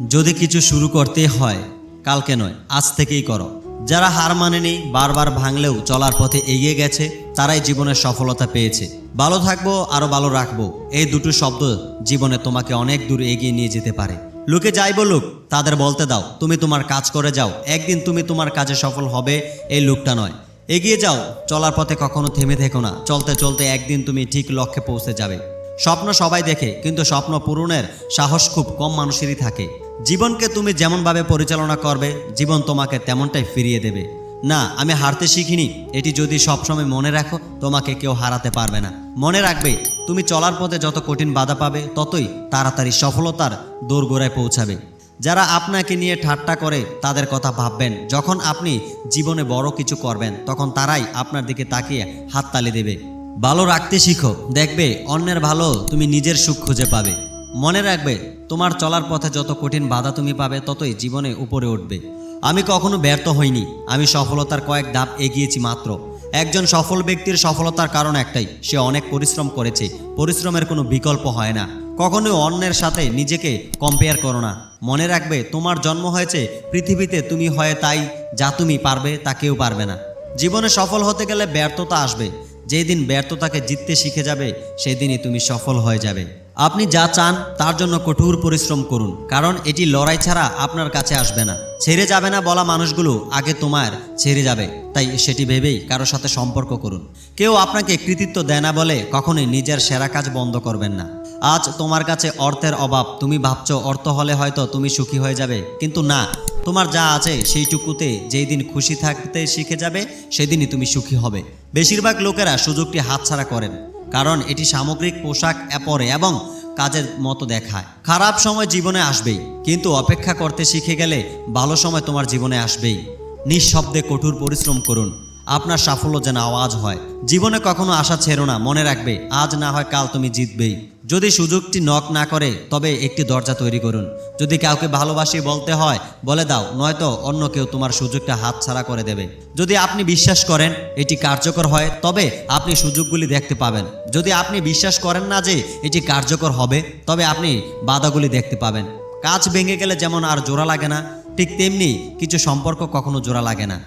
যদি কিছু শুরু করতে হয়, কালকে নয়, আজ থেকেই করো। যারা হার মানেনি, বারবার ভাঙলেও চলার পথে এগিয়ে গেছে, তারাই জীবনের সফলতা পেয়েছে। ভালো থাকব আরও ভালো রাখব, এই দুটো শব্দ জীবনে তোমাকে অনেক দূর এগিয়ে নিয়ে যেতে পারে। লোকে যাই বলুক, তাদের বলতে দাও, তুমি তোমার কাজ করে যাও, একদিন তুমি তোমার কাজে সফল হবে, এই লোকটা নয়। এগিয়ে যাও, চলার পথে কখনো থেমে থেকো না, চলতে চলতে একদিন তুমি ঠিক লক্ষ্যে পৌঁছে যাবে। স্বপ্ন সবাই দেখে, কিন্তু স্বপ্ন পূরণের সাহস খুব কম মানুষেরই থাকে। জীবনকে তুমি যেমনভাবে পরিচালনা করবে, জীবন তোমাকে তেমনটাই ফিরিয়ে দেবে। না, আমি হারতে শিখিনি, এটি যদি সবসময় মনে রাখো, তোমাকে কেউ হারাতে পারবে না। মনে রাখবে, তুমি চলার পথে যত কঠিন বাধা পাবে, ততই তাড়াতাড়ি সফলতার দোরগোড়ায় পৌঁছাবে। যারা আপনাকে নিয়ে ঠাট্টা করে, তাদের কথা ভাববেন। যখন আপনি জীবনে বড় কিছু করবেন, তখন তারাই আপনার দিকে তাকিয়ে হাততালি দেবে। ভালো রাখতে শিখো। দেখবে, অন্যের ভালো তুমি নিজের সুখ খুঁজে পাবে। মনে রাখবে তোমার চলার পথে যত কঠিন বাধা তুমি পাবে, ততই জীবনে উপরে উঠবে। আমি কখনো ব্যর্থ হইনি। আমি সফলতার কয়েক ধাপ এগিয়েছি মাত্র। একজন সফল ব্যক্তির সফলতার কারণ একটাই, সে অনেক পরিশ্রম করেছে। পরিশ্রমের কোনো বিকল্প হয় না। কখনোই অন্যের সাথে নিজেকে কম্পেয়ার করো না। মনে রাখবে, তোমার জন্ম হয়েছে, পৃথিবীতে তুমি হয় তাই যা তুমি পারবে, তা কেউ পারবে না। জীবনে সফল হতে গেলে ব্যর্থতা আসবে। যেই দিন ব্যর্থতাকে জিততে শিখে যাবে সেই দিনই তুমি সফল হয়ে যাবে। আপনি যা চান তার জন্য কঠোর পরিশ্রম করুন, কারণ এটি লড়াই ছাড়া আপনার কাছে আসবে না। ছেড়ে যাবে না বলা মানুষগুলো, আগে তোমার ছেড়ে যাবে। তাই সেটি ভেবেই কারোর সাথে সম্পর্ক করুন। কেউ আপনাকে কৃতিত্ব দেয় না বলে কখনোই নিজের সেরা কাজ বন্ধ করবেন না। আজ তোমার কাছে অর্থের অভাব, তুমি ভাবছ অর্থ হলে হয়তো তুমি সুখী হয়ে যাবে, কিন্তু না, তোমার যা আছে সেইটুকুতে যেই দিন খুশি থাকতে শিখে যাবে, সেদিনই তুমি সুখী হবে। বেশিরভাগ লোকেরা সুযোগটি হাতছাড়া করেন। কারণ এটি সামগ্রিক পোশাক পরে এবং কাজের মতো দেখায়। খারাপ সময় জীবনে আসবেই, কিন্তু অপেক্ষা করতে শিখে গেলে ভালো সময় তোমার জীবনে আসবেই। নিঃশব্দে কঠোর পরিশ্রম করুন, আপনার সাফল্য যেন আওয়াজ হয়। জীবনে কখনো আশা ছেড়ো না, মনে রাখবে, আজ না হয় কাল তুমি জিতবেই। যদি সুযোগটি নক না করে, তবে একটি দরজা তৈরি করুন। যদি কাউকে ভালোবাসি বলতে হয়, বলে দাও, নয়তো অন্য কেউ তোমার সুযোগটা হাতছাড়া করে দেবে। যদি আপনি বিশ্বাস করেন এটি কার্যকর হয়, তবে আপনি সুযোগগুলি দেখতে পাবেন। যদি আপনি বিশ্বাস করেন না যে এটি কার্যকর হবে, তবে আপনি বাধাগুলি দেখতে পাবেন। কাজ ভেঙে গেলে যেমন আর জোড়া লাগে না, ঠিক তেমনি কিছু সম্পর্ক কখনো জোড়া লাগে না।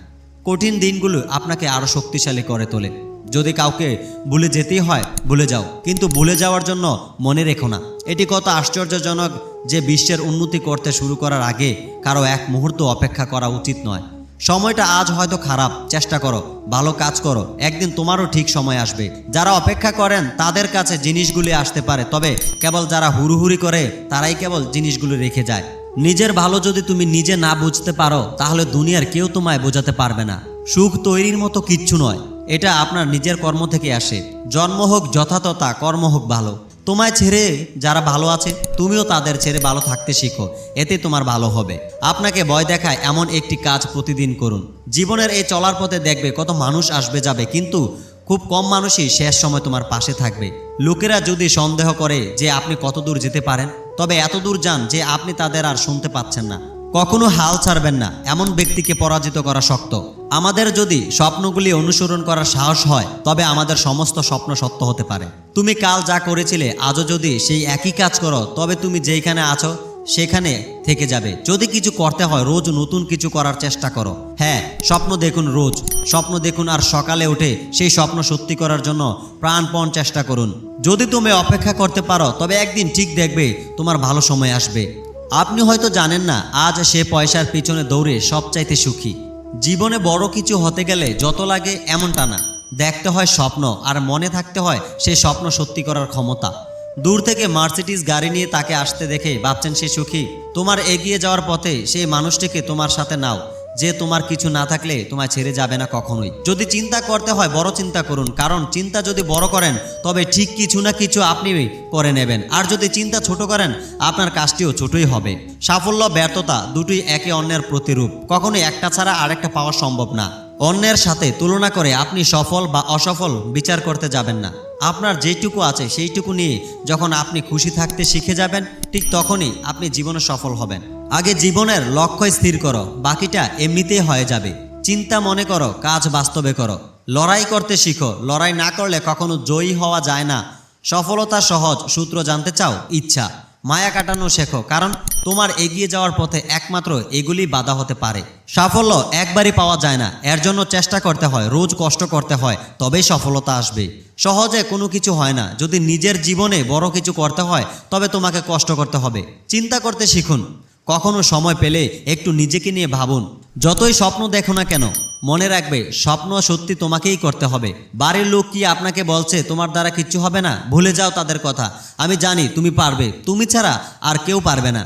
কঠিন দিনগুলো আপনাকে আরও শক্তিশালী করে তোলে। যদি কাউকে ভুলে যেতেই হয়, ভুলে যাও। কিন্তু ভুলে যাওয়ার জন্য মনে রেখো না। এটি কত আশ্চর্যজনক যে বিশ্বের উন্নতি করতে শুরু করার আগে কারও এক মুহূর্ত অপেক্ষা করা উচিত নয়। সময়টা আজ হয়তো খারাপ, চেষ্টা করো, ভালো কাজ করো, একদিন তোমারও ঠিক সময় আসবে। যারা অপেক্ষা করেন, তাদের কাছে জিনিসগুলি আসতে পারে, তবে কেবল যারা হুড়ুহুড়ি করে, তারাই কেবল জিনিসগুলি রেখে যায়। নিজের ভালো যদি তুমি নিজে না বুঝতে পারো, তাহলে দুনিয়ার কেউ তোমায় বোঝাতে পারবে না। সুখ তৈরির মতো কিচ্ছু নয়। এটা আপনার নিজের কর্ম থেকে আসে। জন্ম হোক যথাতথা, কর্ম হোক ভালো। তোমায় ছেড়ে যারা ভালো আছে, তুমিও তাদের ছেড়ে ভালো থাকতে শিখো। এতে তোমার ভালো হবে। আপনাকে ভয় দেখায় এমন একটি কাজ প্রতিদিন করুন। জীবনের এই চলার পথে দেখবে কত মানুষ আসবে যাবে, কিন্তু খুব কম মানুষই শেষ সময় তোমার পাশে থাকবে। লোকেরা যদি সন্দেহ করে যে আপনি কত দূর যেতে পারেন, তবে এত দূর যান যে আপনি তাদের আর শুনতে পাচ্ছেন না। কখনো হাল ছাড়বেন না। এমন ব্যক্তিকে পরাজিত করা শক্ত। আমাদের যদি স্বপ্নগুলি অনুসরণ করার সাহস হয়, তবে আমাদের সমস্ত স্বপ্ন সত্য হতে পারে। তুমি কাল যা করেছিলে, আজও যদি সেই একই কাজ করো, তবে তুমি যেইখানে আছো, সেখানে থেকে যাবে। যদি কিছু করতে হয়, রোজ নতুন কিছু করার চেষ্টা করো। হ্যাঁ স্বপ্ন দেখুন রোজ। স্বপ্ন দেখুন আর সকালে উঠে সেই স্বপ্ন সত্যি করার জন্য প্রাণপণ চেষ্টা করুন। যদি তুমি অপেক্ষা করতে পারো, তবে একদিন ঠিক দেখবে তোমার ভালো সময় আসবে। আপনি হয়তো জানেন না, আজ সে পয়সার পিছনে দৌড়ে সবচাইতে সুখী। জীবনে বড় কিছু হতে গেলে যত লাগে এমনটা না। দেখতে হয় স্বপ্ন, আর মনে থাকতে হয় সেই স্বপ্ন সত্যি করার ক্ষমতা। দূর থেকে মার্সিডিস গাড়ি নিয়ে তাকে আসতে দেখে ভাবছেন সে সুখী। তোমার এগিয়ে যাওয়ার পথে সেই মানুষটিকে তোমার সাথে নাও। যে তোমার কিছু না থাকলে তোমায় ছেড়ে যাবে না কখনোই। যদি চিন্তা করতে হয়, বড় চিন্তা করুন, কারণ চিন্তা যদি বড় করেন, তবে ঠিক কিছু না কিছু আপনি করে নেবেন। আর যদি চিন্তা ছোট করেন, আপনার কাজটিও ছোটই হবে। সাফল্য, ব্যর্থতা দুটোই একে অন্যের প্রতিরূপ। কখনোই একটা ছাড়া আরেকটা পাওয়া সম্ভব না। অন্যের সাথে তুলনা করে আপনি সফল বা অসফল বিচার করতে যাবেন না। আপনার যেইটুকু আছে সেইটুকু নিয়ে যখন আপনি খুশি থাকতে শিখে যাবেন, ঠিক তখনই আপনি জীবনে সফল হবেন। আগে জীবনের লক্ষ্য স্থির করো, বাকিটা এমনিতেই হয়ে যাবে। চিন্তা মনে করো, কাজ বাস্তবে করো। লড়াই করতে শিখো, লড়াই না করলে কখনো জয়ী হওয়া যায় না। সফলতা সহজ সূত্র জানতে চাও, ইচ্ছা। মায়া কাটানো শেখো, কারণ তোমার এগিয়ে যাওয়ার পথে একমাত্র এগুলি বাধা হতে পারে। সাফল্য একবারই পাওয়া যায় না, এর জন্য চেষ্টা করতে হয়, রোজ কষ্ট করতে হয়, তবেই সফলতা আসবে। সহজে কোনো কিছু হয় না, যদি নিজের জীবনে বড় কিছু করতে হয়, তবে তোমাকে কষ্ট করতে হবে। চিন্তা করতে শিখুন, কখনো সময় পেলে একটু নিজেকে নিয়ে ভাবুন, যতই স্বপ্ন দেখো না কেন মনে রাখবে, স্বপ্ন সত্যি তোমাকেই করতে হবে। বাড়ির লোক কি আপনাকে বলছে, তোমার দ্বারা কিচ্ছু হবে না ভুলে যাও তাদের কথা। আমি জানি, তুমি পারবে। তুমি ছাড়া আর কেউ পারবে না।